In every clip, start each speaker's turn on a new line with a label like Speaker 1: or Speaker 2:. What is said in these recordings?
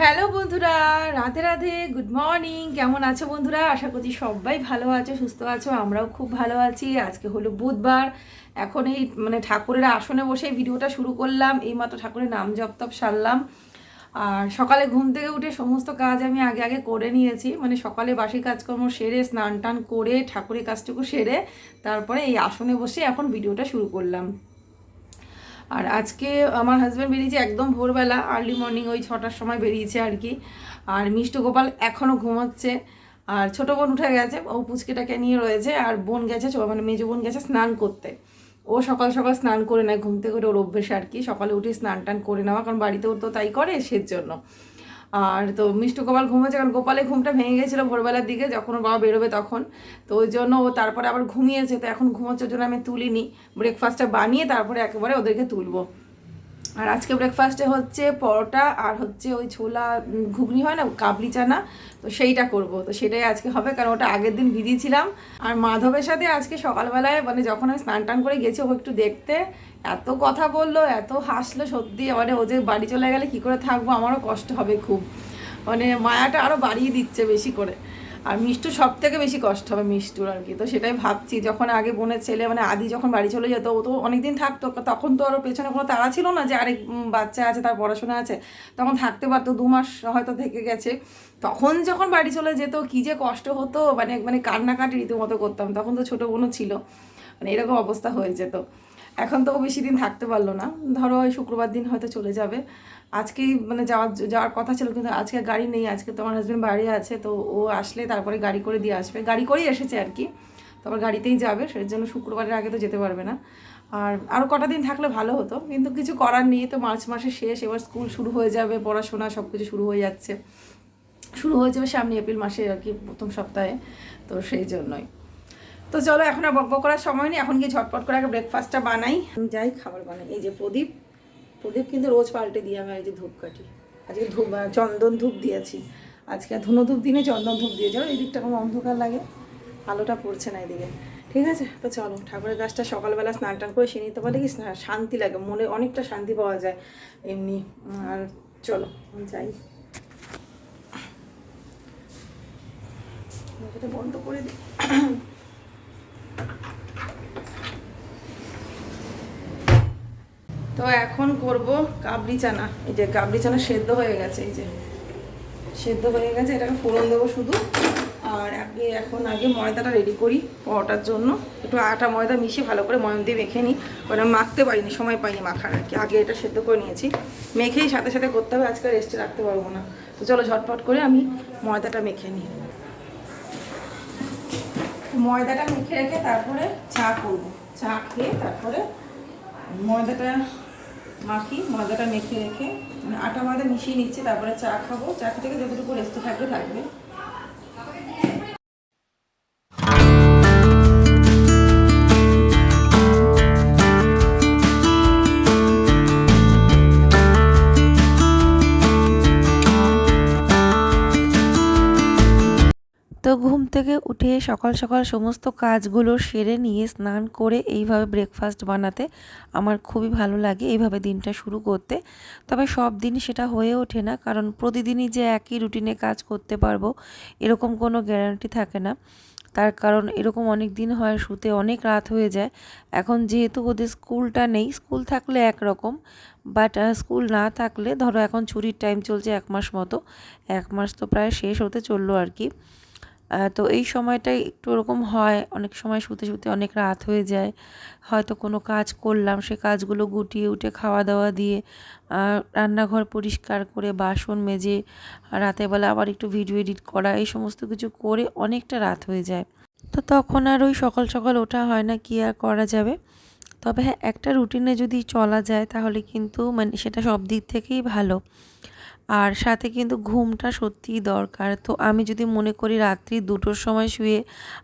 Speaker 1: Hello বন্ধুরা, Radhe Radhe good morning কেমন আছো বন্ধুরা? আশা করছি সবাই ভালো আছো, সুস্থ আছো, আমরাও খুব ভালো আছি। আজকে হলো বুধবার, এখন এই মানে ঠাকুরের আসনে বসে ভিডিওটা শুরু করলাম, এইমাত্র ঠাকুরের নাম জপ তপ সারলাম। আর সকালে ঘুম থেকে উঠে সমস্ত কাজ আমি আগে আগে করে নিয়েছি মানে সকালে বাসি কাজকর্ম সেরে, স্নান টান করে ঠাকুরের কাজটুকু সেরে, তারপরে এই আসনে বসে এখন ভিডিওটা শুরু করলাম। আর আজকে আমার হাজব্যান্ড বেরিয়েছে একদম ভোরবেলা আর্লি মর্নিং ওই ছটার সময় বেরিয়েছে আর কি। আর মিষ্ট গোপাল এখনও ঘুমাচ্ছে। আর ছোটো বোন উঠে গেছে, ও পুচকেটাকে নিয়ে রয়েছে, আর বোন গেছে মানে মেজো বোন গেছে স্নান করতে। ও সকাল সকাল স্নান করে নেয়, ঘুম থেকে ওর অভ্যেসে আর কি। সকালে উঠে স্নান টান করে নেওয়া, কারণ বাড়িতেও তো তাই করে সের জন্য আর তো মিষ্টু গোপাল ঘুমোচ্ছে কারণ গোপালে ঘুমটা ভেঙে গেছিল ভোরবেলার দিকে, যখন ওর বাবা বেরোবে তখন। তো ওই জন্য ও তারপরে আবার ঘুমিয়েছে, তো এখন ঘুমোচ্ছে জন্য আমি তুলিনি। ব্রেকফাস্টটা বানিয়ে তারপরে একেবারে ওদেরকে তুলবো। আর আজকে ব্রেকফাস্টে হচ্ছে পরোটা আর হচ্ছে ওই ছোলা ঘুগনি হয় না, কাবলি চানা, তো সেইটা করব। তো সেটাই আজকে হবে, কারণ ওটা আগের দিন ভিজিয়েছিলাম। আর মাধবের সাথে আজকে সকালবেলায় মানে যখন আমি স্নান টান করে গেছি, ও একটু দেখতে এত কথা বলল, এত হাসলো সত্যি। মানে ও যে বাড়ি চলে গেলে কি করে থাকব? আমারও কষ্ট হবে খুব। মানে মায়াটা আরও বাড়িয়ে দিচ্ছে বেশি করে। আর মিষ্টু সব থেকে বেশি কষ্ট হবে মিষ্টুর আর কি। তো সেটাই ভাবছি, যখন আগে বোনের ছেলে মানে আদি যখন বাড়ি চলে যেত, ও তো অনেকদিন থাকতো। তখন তো আরও পেছনে কোনো তাড়া ছিল না যে আরেক বাচ্চা আছে, তার পড়াশোনা আছে। তখন থাকতে পারতো, দু মাস হয়তো থেকে গেছে। তখন যখন বাড়ি চলে যেত, কী যে কষ্ট হতো মানে মানে কান্নাকাটি রীতিমতো করতাম। তখন তো ছোটো বোনও ছিল। মানে এরকম অবস্থা হয়ে যেত। এখন তো বেশি দিন থাকতে পারল না। ধরো ওই শুক্রবার দিন হয়তো চলে যাবে। আজকেই মানে যাওয়ার যাওয়ার কথা ছিল কিন্তু আজকে গাড়ি নেই। আজকে তো আমার হাজব্যান্ড বাড়ি আছে, তো ও আসলে তারপরে গাড়ি করে দিয়ে আসবে। গাড়ি করেই এসেছে আর কি। তারপর গাড়িতেই যাবে সেই জন্য শুক্রবারের আগে তো যেতে পারবে না। আর আরও কটা দিন থাকলে ভালো হতো। কিন্তু কিছু করার নেই। তো মার্চ মাসে শেষ, এবার স্কুল শুরু হয়ে যাবে, পড়াশোনা সব কিছু শুরু হয়ে যাচ্ছে। শুরু হয়ে যাবে সামনে এপ্রিল মাসে আর কি প্রথম সপ্তাহে। তো সেই জন্যই। তো চলো এখন আর বক বক করার সময় নেই, এখন গিয়ে ঝটপট করে আগে ব্রেকফাস্টটা বানাই। আমি যাই খাবার বানাই। এই যে প্রদীপ প্রদীপ কিন্তু রোজ পাল্টে দিয়ে আমি এই যে ধূপ কাটি আজকে ধূপ চন্দন ধূপ দিয়েছি। আজকে ধুনো ধূপ দিনে চন্দন ধূপ দিয়ে। যাও এই দিকটা কোনো অন্ধকার লাগে। আলোটা পড়ছে না এদিকে। ঠিক আছে? তো চলো, ঠাকুরের গাছটা সকালবেলা স্নান টান করে সে নিতে পারলে কি শান্তি লাগে। মনে অনেকটা শান্তি পাওয়া যায় এমনি। আর চলো যাই। বন্ধ করে দিই। তো এখন করব কাবলি চানা। এই যে কাবলি চানা সেদ্ধ হয়ে গেছে, এই যে। সেদ্ধ হয়ে গেছে, এটাকে ফোড়ন দেবো শুধু। আর আগে এখন আগে ময়দাটা রেডি করি পরোটার জন্য। একটু আটা ময়দা মিশিয়ে ভালো করে ময়ম দিয়ে মেখে নিই। কারণ আমি মাখতে পারিনি, সময় পাইনি মাখার আর কি। আগে এটা সেদ্ধ করে নিয়েছি। মেখেই সাথে সাথে করতে হবে, আজকে রেস্টে রাখতে পারব না। তো চলো ঝটপট করে আমি ময়দাটা মেখে নিই। ময়দাটা মেখে রেখে তারপরে চা করব। চা খেয়ে তারপরে ময়দাটা মাখি, ময়দাটা মেখে রেখে মানে আটা ময়দা মিশিয়ে নিচ্ছে, তারপরে চা খাব। চা খেতে যতটুকু রেস্ট থাকবে থাকবে।
Speaker 2: উঠে সকাল সকাল সমস্ত কাজগুলো সেরে নিয়ে স্নান করে এইভাবে ব্রেকফাস্ট বানাতে আমার খুবই ভালো লাগে এইভাবে দিনটা শুরু করতে। তবে সব দিন সেটা হয়ে ওঠে না, কারণ প্রতিদিনই যে একই রুটিনে কাজ করতে পারব এরকম কোনো গ্যারান্টি থাকে না। তার কারণ এরকম অনেক দিন হয়, শুতে অনেক রাত হয়ে যায়। এখন যেহেতু ওদের স্কুলটা নেই, স্কুল থাকলে একরকম বাট স্কুল না থাকলে ধরো এখন ছুটির টাইম চলছে এক মাস মতো, এক মাস তো প্রায় শেষ হতে চলল আর কি। তো এই সময়টাই একটু ওরকম হয়। অনেক সময় শুতে শুতে অনেক রাত হয়ে যায়। হয়তো কোনো কাজ করলাম, সে কাজগুলো গুটিয়ে উঠে খাওয়া দাওয়া দিয়ে রান্নাঘর পরিষ্কার করে, বাসন মেজে রাতের বেলা আবার একটু ভিডিও এডিট করা, এই সমস্ত কিছু করে অনেকটা রাত হয়ে যায়। তো তখন আর ওই সকাল সকাল ওঠা হয় না, কি আর করা যাবে? তবে হ্যাঁ একটা রুটিনে যদি চলা যায়, তাহলে কিন্তু মানে সেটা সব দিক থেকেই ভালো। আর সাথে কিন্তু ঘুমটা সত্যিই দরকার। তো আমি যদি মনে করি রাত্রি দুটোর সময় শুয়ে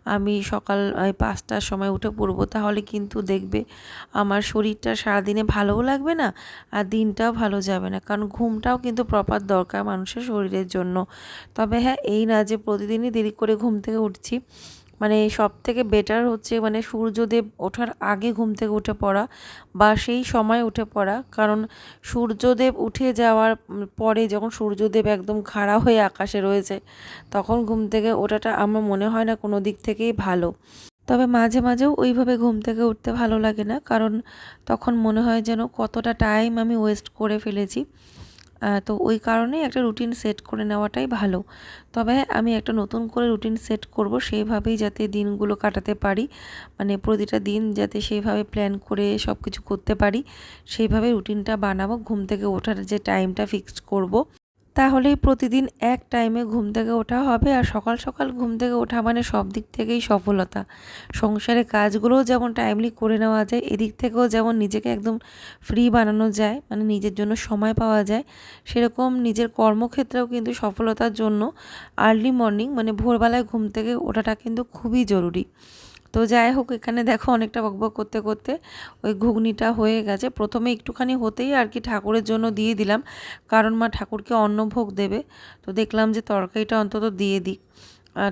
Speaker 2: আমি সকাল পাঁচটার সময় উঠে পড়ব, তাহলে কিন্তু দেখবে আমার শরীরটা সারাদিনে ভালোও লাগবে না আর দিনটাও ভালো যাবে না। কারণ ঘুমটাও কিন্তু প্রপার দরকার মানুষের শরীরের জন্য। তবে হ্যাঁ এই না যে প্রতিদিনই দেরি করে ঘুম থেকে উঠছি মানে সব থেকে বেটার হচ্ছে মানে সূর্যদেব ওঠার আগে ঘুম থেকে উঠে পড়া বা সেই সময় উঠে পড়া। কারণ সূর্যদেব উঠে যাওয়ার পরে যখন সূর্যদেব একদম খাড়া হয়ে আকাশে রয়েছে, তখন ঘুম থেকে ওঠাটা আমার মনে হয় না কোনো দিক থেকেই ভালো। তবে মাঝে মাঝেও ওইভাবে ঘুম থেকে উঠতে ভালো লাগে না, কারণ তখন মনে হয় যেন কতটা টাইম আমি ওয়েস্ট করে ফেলেছি। তো ওই কারণে একটা রুটিন সেট করে নেওয়াটাই ভালো তবে আমি একটা নতুন করে রুটিন সেট করব সেইভাবেই যাতে দিনগুলো কাটাতে পারি মানে প্রতিটা দিন যাতে সেইভাবে প্ল্যান করে সব কিছু করতে পারি, সেইভাবে রুটিনটা বানাবো, ঘুম থেকে ওঠার যে টাইমটা ফিক্সড করব। তাহলেই প্রতিদিন এক টাইমে ঘুম থেকে ওঠা হবে আর সকাল সকাল ঘুম থেকে ওঠা মানে সব দিক থেকেই সফলতা। সংসারের কাজগুলোও যেমন টাইমলি করে নেওয়া যায়, এদিক থেকেও যেমন নিজেকে একদম ফ্রি বানানো যায় মানে নিজের জন্য সময় পাওয়া যায়, সেরকম নিজের কর্মক্ষেত্রেও কিন্তু সফলতার জন্য আর্লি মর্নিং মানে ভোরবেলায় ঘুম থেকে ওঠাটা কিন্তু খুবই জরুরি। তো যাই হোক, এখানে দেখো অনেকটা বকবক করতে করতে ওই ঘুগনিটা হয়ে গেছে। প্রথমে একটুখানি হতেই আর কি ঠাকুরের জন্য দিয়ে দিলাম, কারণ মা ঠাকুরকে অন্নভোগ দেবে। তো দেখলাম যে তরকারিটা অন্তত দিয়ে দিই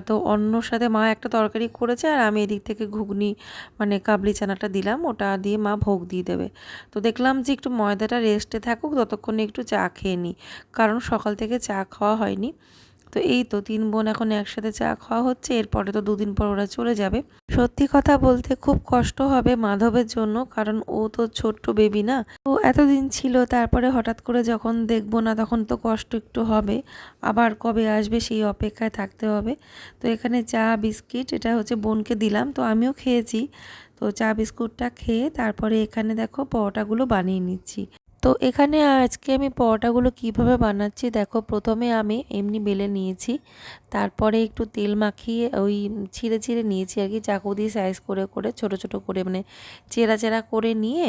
Speaker 2: তো অন্যর সাথে মা একটা তরকারি করেছে আর আমি এদিক থেকে ঘুগনি মানে কাবলি চানাটা দিলাম, ওটা দিয়ে মা ভোগ দিয়ে দেবে। তো দেখলাম যে একটু ময়দাটা রেস্টে থাকুক, ততক্ষণে একটু চা খেয়ে নিই, কারণ সকাল থেকে চা খাওয়া হয়নি। তো এই তো তিন বোন এখন একসাথে চা খাওয়া হচ্ছে, এরপরে তো দুদিন পর ওরা চলে যাবে। সত্যি কথা বলতে খুব কষ্ট হবে মাধবের জন্য, কারণ ও তো ছোট্ট বেবি না। তো এতদিন ছিল, তারপরে হঠাৎ করে যখন দেখব না, তখন তো কষ্ট একটু হবে। আবার কবে আসবে সেই অপেক্ষায় থাকতে হবে। তো এখানে চা, বিস্কিট, এটা হচ্ছে বোনকে দিলাম, তো আমিও খেয়েছি। তো চা, বিস্কুটটা খেয়ে তারপরে এখানে দেখো পরোটাগুলো বানিয়ে নিচ্ছি। তো এখানে আজকে আমি পরোটাগুলো কীভাবে বানাচ্ছি? দেখো, প্রথমে আমি এমনি বেলে নিয়েছি। তারপরে একটু তেল মাখিয়ে ওই ছিঁড়ে ছিঁড়ে নিয়েছি আর কি, চাকু দিয়ে সাইজ করে করে ছোট ছোট করে মানে চেরা চেরা করে নিয়ে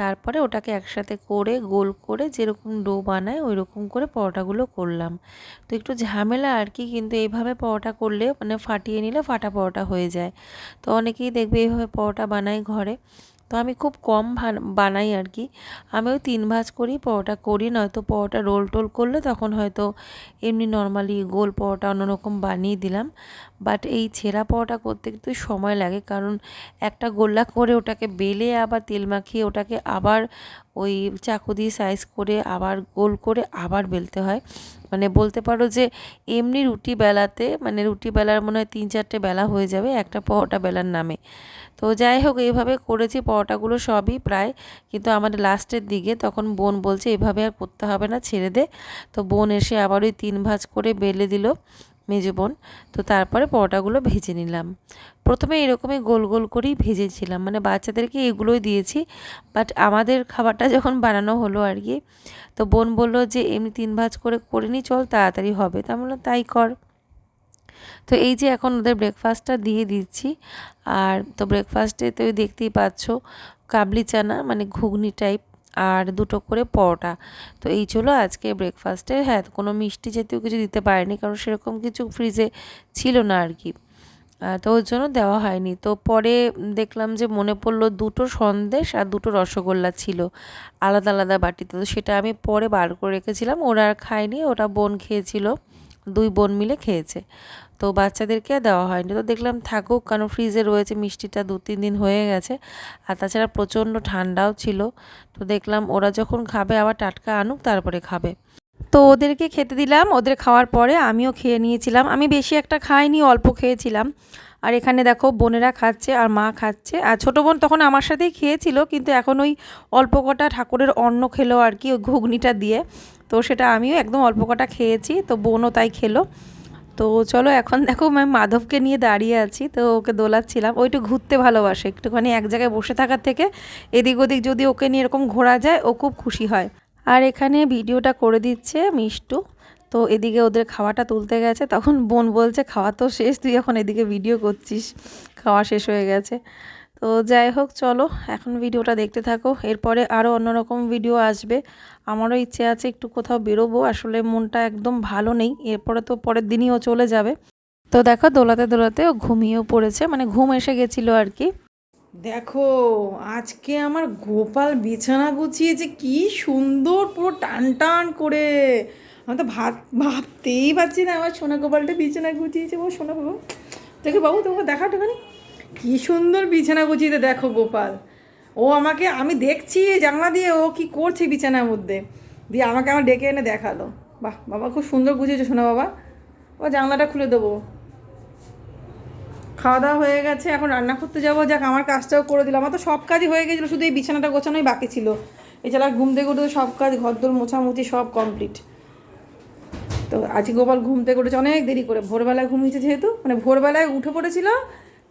Speaker 2: তারপরে ওটাকে একসাথে করে, গোল করে যেরকম ডো বানায় ওই রকম করে পরোটাগুলো করলাম। তো একটু ঝামেলা আর কি, কিন্তু এইভাবে পরোটা করলে মানে ফাটিয়ে নিলে ফাটা পরোটা হয়ে যায়। তো অনেকেই দেখবে এইভাবে পরোটা বানায় ঘরে। তো আমি খুব কম বানাই আর কি। আমি ওই তিন ভাজ করি পরোটা করি, নয়তো পরোটা রোল টোল করলে তখন হয়তো এমনি নর্মালি গোল পরোটা অন্যরকম বানিয়ে দিলাম। বাট এই ছেঁড়া পরোটা করতে কিন্তু সময় লাগে, কারণ একটা গোল্লা করে ওটাকে বেলে আবার তেল মাখিয়ে ওটাকে আবার ওই চাকু দিয়ে সাইজ করে আবার গোল করে আবার বেলতে হয়। মানে বলতে পারো যে এমনি রুটি বেলাতে মানে রুটি বেলার মনে হয় তিন চারটে বেলা হয়ে যাবে একটা পরোটা বেলার নামে। তো যাই হোক, এইভাবে করেছি, পরোটাগুলো সবই প্রায়। কিন্তু আমাদের লাস্টের দিকে তখন বোন বলছে, এভাবে আর করতে হবে না, ছেড়ে দে। তো বোন এসে আবার ওই তিন ভাজ করে বেলে দিল। মেজো বোন তো তারপরে পরোটাগুলো ভেজে নিলাম। প্রথমে এরকমই গোল গোল করেই ভেজেছিলাম। মানে বাচ্চাদেরকে এগুলোই দিয়েছি। বাট আমাদের খাবারটা যখন বানানো হলো আর কি, তো বোন বলল যে, এমনি তিন ভাজ করে করে নি, চল তাড়াতাড়ি হবে। তা বললাম, তাই কর। তো এই যে এখন ওদের ব্রেকফাস্টটা দিয়ে দিচ্ছি। আর তো ব্রেকফাস্টে তো দেখতেই পাচ্ছ, কাবলি চানা মানে ঘুগনি টাইপ আর দুটো করে পরোটা। তো এই ছিল আজকে ব্রেকফাস্টে হ্যাঁ কোনো মিষ্টি জাতীয় কিছু দিতে পারেনি, কারণ সেরকম কিছু ফ্রিজে ছিল না আর কি। তো ওর জন্য দেওয়া হয়নি। তো পরে দেখলাম যে মনে পড়ল দুটো সন্দেশ আর দুটো রসগোল্লা ছিল, আলাদা আলাদা বাটিতে। তো সেটা আমি পরে বার করে রেখেছিলাম। ওরা আর খায়নি ওটা বোন খেয়েছিল, দুই বোন মিলে খেয়েছে। তো বাচ্চাদেরকে দেওয়া হয়নি। তো দেখলাম থাকুক, কারণ ফ্রিজে রয়েছে, মিষ্টিটা দু তিন দিন হয়ে গেছে। আর তাছাড়া প্রচণ্ড ঠান্ডাও ছিল। তো দেখলাম ওরা যখন খাবে আবার টাটকা আনুক, তারপরে খাবে। তো ওদেরকে খেতে দিলাম। ওদের খাওয়ার পরে আমিও খেয়ে নিয়েছিলাম। আমি বেশি একটা খাইনি, অল্প খেয়েছিলাম। আর এখানে দেখো বোনেরা খাচ্ছে আর মা খাচ্ছে। আর ছোটো বোন তখন আমার সাথেই খেয়েছিল, কিন্তু এখন ওই অল্প কটা ঠাকুরের অন্ন খেলো আর কি, ওই ঘুগনিটা দিয়ে। তো সেটা আমিও একদম অল্প কটা খেয়েছি। তো বোনও তাই খেলো। তো চলো এখন দেখো আমি মাধবকে নিয়ে দাঁড়িয়ে আছি, তো ওকে দোলাচ্ছিলাম। ওইটু ঘুরতে ভালোবাসে, একটুখানি এক জায়গায় বসে থাকার থেকে এদিক ওদিক যদি ওকে নিয়ে এরকম ঘোরা যায়, ও খুব খুশি হয়। আর এখানে ভিডিওটা করে দিচ্ছে মিষ্টু, তো এদিকে ওদের খাওয়াটা তুলতে গেছে, তখন বোন বলছে, খাওয়া তো শেষ, তুই এখন এদিকে ভিডিও করছিস। খাওয়া শেষ হয়ে গেছে। তো যাই হোক, চলো এখন ভিডিওটা দেখতে থাকো। এরপরে আরও অন্যরকম ভিডিও আসবে। আমারও ইচ্ছে আছে একটু কোথাও বেরোবো। আসলে মনটা একদম ভালো নেই। এরপরে তো পরের দিনই ও চলে যাবে। তো দেখো, দোলাতে দোলাতে ও ঘুমিয়েও পড়েছে। মানে ঘুম এসে গেছিল আর কি।
Speaker 1: দেখো, আজকে আমার গোপাল বিছানা গুছিয়েছে। কি সুন্দর পুরো টান টান করে। আমি তো ভাত ভাবতেই পারছি না। আমার সোনা গোপালটা বিছানা গুছিয়েছে। ও সোনা বাবা, দেখে বাবু, তোমাকে দেখা একটুখানি। কি সুন্দর বিছানা গুছিয়ে দেখো গোপাল। ও আমাকে, আমি দেখছি জানলা দিয়ে, ও কি করছে বিছানার মধ্যে। দিয়ে আমাকে আমার ডেকে এনে দেখাল। বাহ, বাবা খুব সুন্দর গুছিয়েছে শোনা বাবা। ও জানলাটা খুলে দেবো। খাওয়া দাওয়া হয়ে গেছে, এখন রান্না করতে যাব। যাক, আমার কাজটাও করে দিলাম। আমার তো সব কাজই হয়ে গেছিল, শুধু এই বিছানাটা গোছানোই বাকি ছিল। এছাড়া ঘুম থেকে উঠে সব কাজ, ঘরদোর মোছামুছি সব কমপ্লিট তো আজকে গোপাল ঘুম থেকে উঠেছে, অনেক দেরি করে। ভোরবেলায় ঘুমিয়েছে যেহেতু মানে ভোরবেলায় উঠে পড়েছিল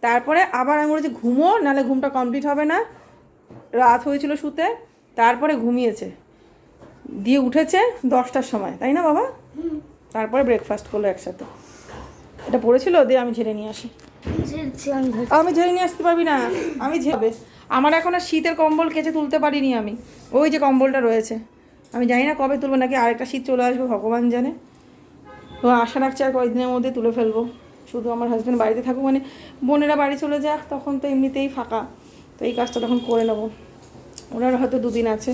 Speaker 1: তারপরে আবার আমি বলেছি ঘুমো নাহলে ঘুমটা কমপ্লিট হবে না। রাত হয়েছিল শুতে তারপরে ঘুমিয়েছে। দিয়ে উঠেছে দশটার সময় তাই না বাবা? তারপরে ব্রেকফাস্ট করল একসাথে। এটা পড়েছিল? দিয়ে আমি ঝেড়ে নিয়ে আসি। আমি ঝেড়ে নিয়ে আসতে পারবি না। আমি ঝেড়ে আমার এখন আর শীতের কম্বল কেচে তুলতে পারিনি আমি। ওই যে কম্বলটা রয়েছে। আমি জানি না কবে তুলবো নাকি আরেকটা শীত চলে আসবে ভগবান জানে। তো আশা রাখছি আর কয়েকদিনের মধ্যে তুলে ফেলব। শুধু আমার হাজব্যান্ড বাড়িতে থাকুক মানে বোনেরা বাড়ি চলে যাক, তখন তো এমনিতেই ফাঁকা। তো এই কাজটা তখন করে নেব। ওনার হয়তো দুদিন আছে।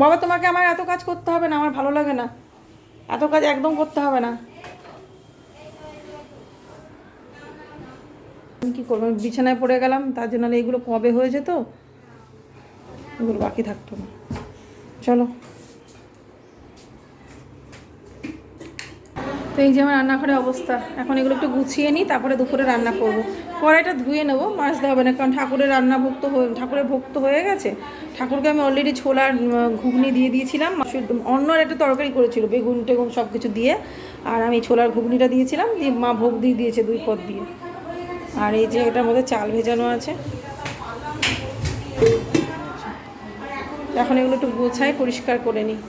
Speaker 1: বাবা, তোমাকে আমার এত কাজ করতে হবে না, আমার ভালো লাগে না। এত কাজ একদম করতে হবে না। কী করব? বিছানায় পড়ে গেলাম, তার জন্য এগুলো কবে হয়ে যেত? এগুলো বাকি থাকতো না। চলো। তো এই যে আমার রান্নাঘরের অবস্থা। এখন এগুলো একটু গুছিয়ে নিই, তারপরে দুপুরে রান্না করব। কড়াইটা ধুয়ে নেব, মাছ দেওয়া হবে না, কারণ ঠাকুরের রান্না ভক্ত হয়ে, ঠাকুরের ভক্ত হয়ে গেছে। ঠাকুরকে আমি অলরেডি ছোলার ঘুগনি দিয়ে দিয়েছিলাম। অন্য একটা তরকারি করেছিল, বেগুন টেগুন সব কিছু দিয়ে। আর আমি ছোলার ঘুগনিটা দিয়েছিলাম, দিয়ে মা ভোগ দিয়ে দিয়েছে দুই পদ দিয়ে। আর এই যে এটার মধ্যে চাল ভেজানো আছে। এখন এগুলো একটু গোছাই পরিষ্কার করে নিই।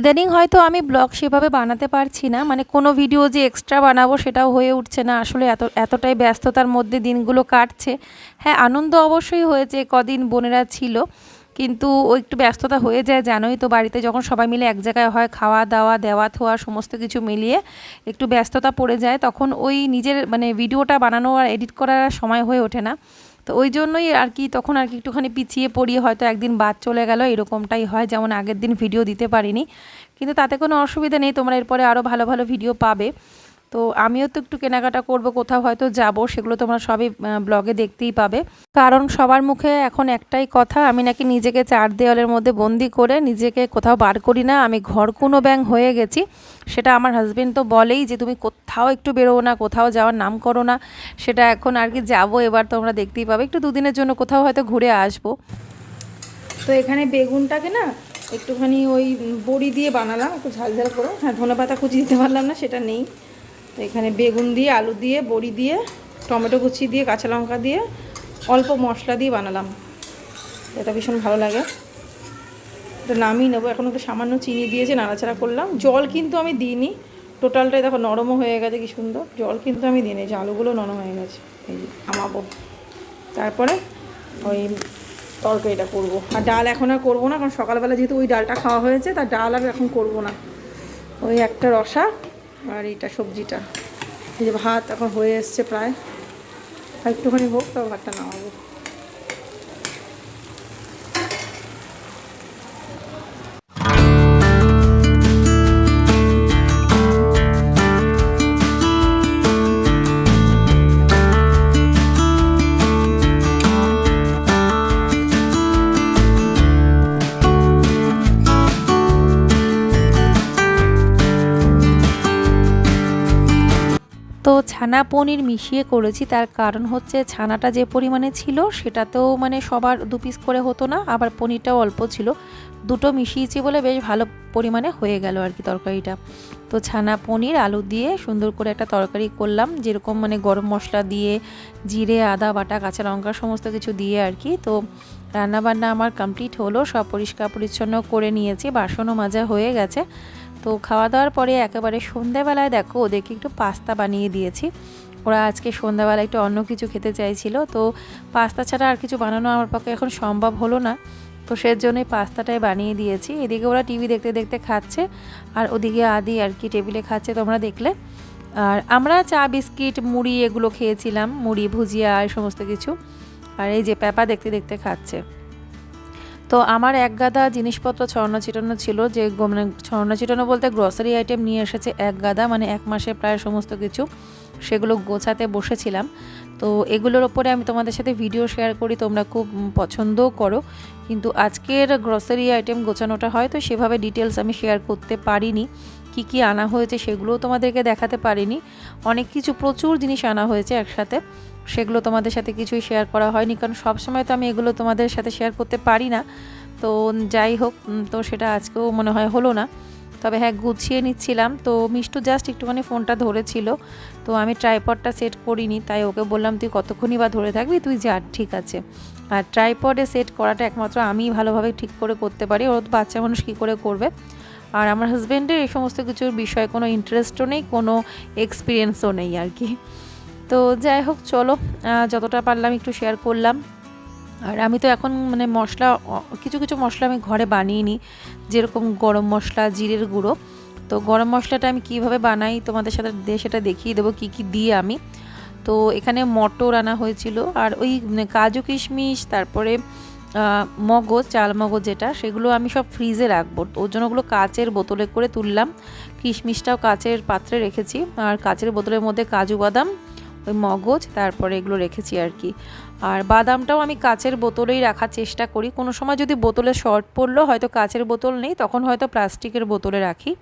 Speaker 2: ইদানিং হয়তো আমি ব্লগ সেভাবে বানাতে পারছি না। মানে কোনো ভিডিও যে এক্সট্রা বানাবো সেটাও হয়ে উঠছে না। আসলে এত, এতটাই ব্যস্ততার মধ্যে দিনগুলো কাটছে। হ্যাঁ আনন্দ অবশ্যই হয়েছে, কদিন বোনেরা ছিল। কিন্তু ও একটু ব্যস্ততা হয়ে যায়, জানোই তো বাড়িতে যখন সবাই মিলে এক জায়গায় হয়, খাওয়া দাওয়া, দেওয়া থোয়া সমস্ত কিছু মিলিয়ে একটু ব্যস্ততা পড়ে যায়, তখন ওই নিজের মানে ভিডিওটা বানানো আর এডিট করার সময় হয়ে ওঠে না। তো ওই জন্যই আর কি তখন আর কি একটুখানি পিছিয়ে পড়িয়ে হয়তো একদিন বাদ চলে গেল, এরকমটাই হয়, যেমন আগের দিন ভিডিও দিতে পারিনি। কিন্তু তাতে কোনো অসুবিধা নেই, তোমরা এরপরে আরও ভালো ভালো ভিডিও পাবে। তো আমিও তো একটু কেনাকাটা করব, কোথাও হয়তো যাব, সেগুলো তোমরা সবই ব্লগে দেখতেই পাবে। কারণ সবার মুখে এখন একটাই কথা, আমি নাকি নিজেকে চার দেওয়ালের মধ্যে বন্দি করে নিজেকে কোথাও বার করি না, আমি ঘর কোনো ব্যাং হয়ে গেছি। সেটা আমার হাজবেন্ড তো বলেই যে, তুমি কোথাও একটু বেরোবো না, কোথাও যাওয়ার নাম করো না। সেটা এখন আর কি যাব, এবার তোমরা দেখতেই পাবে। একটু দুদিনের জন্য কোথাও হয়তো ঘুরে আসব।
Speaker 1: তো এখানে বেগুনটাকে না একটুখানি ওই বড়ি দিয়ে বানালাম, একটু ঝাল ঝাল করে। হ্যাঁ ধনে পাতা কুচি দিতে পারলাম না, সেটা নেই। তো এখানে বেগুন দিয়ে, আলু দিয়ে, বড়ি দিয়ে, টমেটো কুচি দিয়ে, কাঁচা লঙ্কা দিয়ে, অল্প মশলা দিয়ে বানালাম। এটা ভীষণ ভালো লাগে। এটা নামিয়ে নেব। এখন তো সামান্য চিনি দিয়েছে নাড়াচাড়া করলাম। জল কিন্তু আমি দিইনি। টোটালটাই দেখো নরমও হয়ে গেছে, কি সুন্দর। জল কিন্তু আমি দিইনি। যে আলুগুলো নরম হয়ে গেছে। এই যে নামাবো। তারপরে ওই তরকারিটা করব। আর ডাল এখন আর করব না, কারণ সকালবেলা যেহেতু ওই ডালটা খাওয়া হয়েছে তার ডাল আর এখন করব না। ওই একটা রসা আর এটা সবজিটা। এই যে ভাত এখন হয়ে এসছে প্রায়। একটুখানি হোক তো ভাতটা নামাবো।
Speaker 2: ছানা পনির মিশিয়ে করেছি, তার কারণ হচ্ছে ছানাটা যে পরিমাণে ছিল সেটাতেও মানে সবার দু পিস করে হতো না, আবার পনিরটাও অল্প ছিল। দুটো মিশিয়েছি বলে বেশ ভালো পরিমাণে হয়ে গেল আর কি তরকারিটা। তো ছানা পনির, আলু দিয়ে সুন্দর করে একটা তরকারি করলাম, যেরকম মানে গরম মশলা দিয়ে, জিরে, আদা, বাটা, কাঁচা লঙ্কা সমস্ত কিছু দিয়ে আর কি তো রান্নাবান্না আমার কমপ্লিট হলো, সব পরিষ্কার পরিচ্ছন্ন করে নিয়েছি, বাসনও মাজা হয়ে গেছে। তো খাওয়া দাওয়ার পরে একেবারে সন্ধ্যাবেলায় দেখো ওদেরকে একটু পাস্তা বানিয়ে দিয়েছি। ওরা আজকে সন্ধ্যাবেলা একটু অন্য কিছু খেতে চাইছিল। তো পাস্তা ছাড়া আর কিছু বানানো আমার পক্ষে এখন সম্ভব হলো না। তো সেই জন্যই পাস্তাটাই বানিয়ে দিয়েছি। এদিকে ওরা টিভি দেখতে দেখতে খাচ্ছে আর ওদিকে আদি আর কি টেবিলে খাচ্ছে তোমরা দেখলে। আর আমরা চা, বিস্কিট, মুড়ি এগুলো খেয়েছিলাম। মুড়ি, ভুজিয়া আর সমস্ত কিছু। আর এই যে পেপা দেখতে দেখতে খাচ্ছে। তো আমার এক গাদা জিনিসপত্র ছড়ানো ছিটানো ছিল, যে মানে ছড়ানো ছিটানো বলতে গ্রসারি আইটেম নিয়ে এসেছে এক গাদা মানে এক মাসে প্রায় সমস্ত কিছু। সেগুলো গোছাতে বসেছিলাম। তো এগুলোর ওপরে আমি তোমাদের সাথে ভিডিও শেয়ার করি, তোমরা খুব পছন্দও করো। কিন্তু আজকের গ্রসারি আইটেম গোছানোটা হয়, তো সেভাবে ডিটেলস আমি শেয়ার করতে পারিনি। কি কি আনা হয়েছে সেগুলোও তোমাদেরকে দেখাতে পারিনি। অনেক কিছু প্রচুর জিনিস আনা হয়েছে একসাথে। সেগুলো তোমাদের সাথে কিছুই শেয়ার করা হয়নি, কারণ সব সময় তো আমি এগুলো তোমাদের সাথে শেয়ার করতে পারি না। তো যাই হোক তো সেটা আজকেও মনে হয় হলো না। তবে হ্যাঁ গুছিয়ে নিচ্ছিলাম। তো মিষ্টু জাস্ট একটুখানি ফোনটা ধরেছিল। তো আমি ট্রাইপডটা সেট করিনি, তাই ওকে বললাম, তুই কতক্ষণই বা ধরে থাকবি? তুই যা, ঠিক আছে। আর ট্রাইপডে সেট করাটা একমাত্র আমিই ভালোভাবে ঠিক করে করতে পারি। ওর বাচ্চা মানুষ কী করে করবে? আর আমার হাজব্যান্ডের এই সমস্ত কিছুর বিষয়ে কোনো ইন্টারেস্টও নেই, কোনো এক্সপিরিয়েন্সও নেই আর কি। তো যাই হোক, চলো যতটা পারলাম একটু শেয়ার করলাম। আর আমি তো এখন মানে মশলা কিছু কিছু মশলা আমি ঘরে বানিয়ে নিই যেরকম গরম মশলা, জিরের গুঁড়ো। তো গরম মশলাটা আমি কীভাবে বানাই তোমাদের সাথে দিয়ে সেটা দেখিয়ে দেবো কী কী দিয়ে আমি। তো এখানে মটর আনা হয়েছিল, আর ওই মানে কাজু কিশমিশ, তারপরে মগজ চাল মগজ যেটা, সেগুলো আমি সব ফ্রিজে রাখব। ওর জন্য ওগুলো কাচের বোতলে করে তুললাম। কিশমিশটাও কাচের পাত্রে রেখেছি। আর কাচের বোতলের মধ্যে কাজু বাদাম, ওই মগজ, তারপরে এগুলো রেখেছি আর কি। আর বাদামটাও আমি কাচের বোতলেই রাখার চেষ্টা করি। কোনো সময় যদি বোতলে শর্ট পড়ল, হয়তো কাচের বোতল নেই, তখন হয়তো প্লাস্টিকের বোতলে রাখি।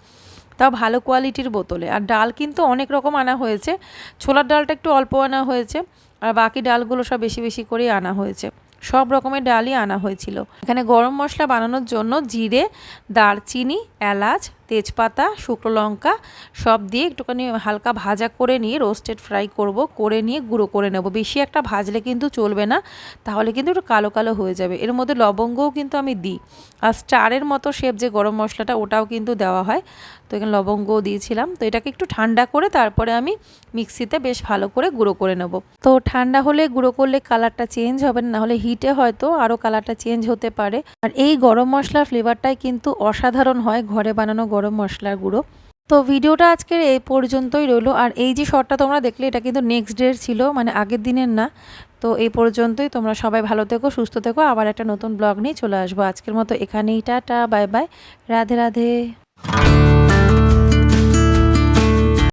Speaker 2: তাও ভালো কোয়ালিটির বোতলে। আর ডাল কিন্তু অনেক রকম আনা হয়েছে। ছোলার ডালটা একটু অল্প আনা হয়েছে। আর বাকি ডালগুলো সব বেশি বেশি করেই আনা হয়েছে। সব রকমের ডালই আনা হয়েছিল। এখানে গরম মশলা বানানোর জন্য জিরে দারচিনি এলাচ তেজপাতা, শুকনো লঙ্কা সব দিয়ে একটুখানি হালকা ভাজা করে নিয়ে রোস্টেড ফ্রাই করব, করে নিয়ে গুঁড়ো করে নেব। বেশি একটা ভাজলে কিন্তু চলবে না, তাহলে কিন্তু একটু কালো কালো হয়ে যাবে। এর মধ্যে লবঙ্গও কিন্তু আমি দিই। আর স্টারের মতো শেপ যে গরম মশলাটা, ওটাও কিন্তু দেওয়া হয়। তো এখানে লবঙ্গও দিয়েছিলাম। তো এটাকে একটু ঠান্ডা করে তারপরে আমি মিক্সিতে বেশ ভালো করে গুঁড়ো করে নেব। তো ঠান্ডা হলে গুঁড়ো করলে কালারটা চেঞ্জ হবে না হলে হিটে হয়তো আরও কালারটা চেঞ্জ হতে পারে। আর এই গরম মশলার ফ্লেভারটাই কিন্তু অসাধারণ হয় ঘরে বানানো গরম মশলার গুঁড়ো। তো ভিডিওটা আজকের এই পর্যন্তই রইল। আর এই যে শটটা তোমরা দেখলে, এটা কিন্তু নেক্সট ডের ছিল মানে আগের দিনের না। তো এই পর্যন্তই, তোমরা সবাই ভালো থেকো, সুস্থ থেকো। আবার একটা নতুন ব্লগ নিয়ে চলে আসব আজকের মতো। এখানেই tata, bye bye. Radhe Radhe.